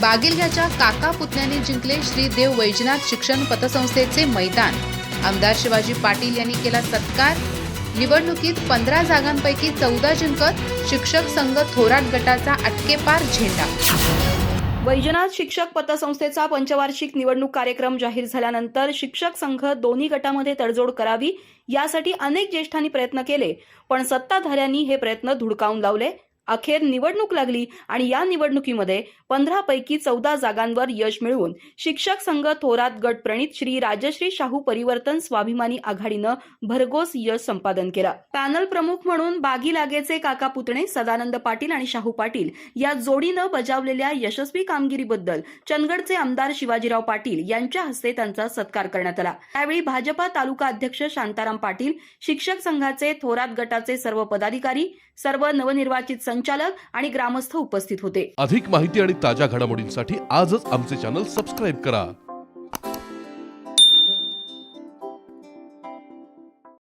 बागिलग्याच्या काका पुतण्याने जिंकले श्री देव वैजनाथ शिक्षण पतसंस्थेचे मैदान. आमदार शिवाजी पाटील यांनी केला सत्कार. निवडणुकीत पंधरा जागांपैकी चौदा जिंकत शिक्षक संघ थोरात गटाचा अटकेपार झेंडा. वैजनाथ शिक्षक पतसंस्थेचा पंचवार्षिक निवडणूक कार्यक्रम जाहीर झाल्यानंतर शिक्षक संघ दोन्ही गटामध्ये तडजोड करावी यासाठी अनेक ज्येष्ठांनी प्रयत्न केले पण सत्ताधाऱ्यांनी हे प्रयत्न धुडकावून लावले. अखेर निवडणूक लागली आणि या निवडणुकीमध्ये पंधरा पैकी चौदा जागांवर यश मिळवून शिक्षक संघ थोरात गट प्रणित श्री राजश्री शाहू परिवर्तन स्वाभिमानी आघाडीनं भरघोस यश संपादन केलं. पॅनल प्रमुख म्हणून बागी लागेचे काका पुतणे सदानंद पाटील आणि शाहू पाटील या जोडीनं बजावलेल्या यशस्वी कामगिरीबद्दल चंदगडचे आमदार शिवाजीराव पाटील यांच्या हस्ते त्यांचा सत्कार करण्यात आला. त्यावेळी भाजपा तालुका अध्यक्ष शांताराम पाटील शिक्षक संघाचे थोरात गटाचे सर्व पदाधिकारी सर्व नवनिर्वाचित संघ संचालक आणि ग्रामस्थ उपस्थित होते. अधिक माहिती आणि ताज्या घडामोडींसाठी आजच आमचे चॅनल सबस्क्राईब करा.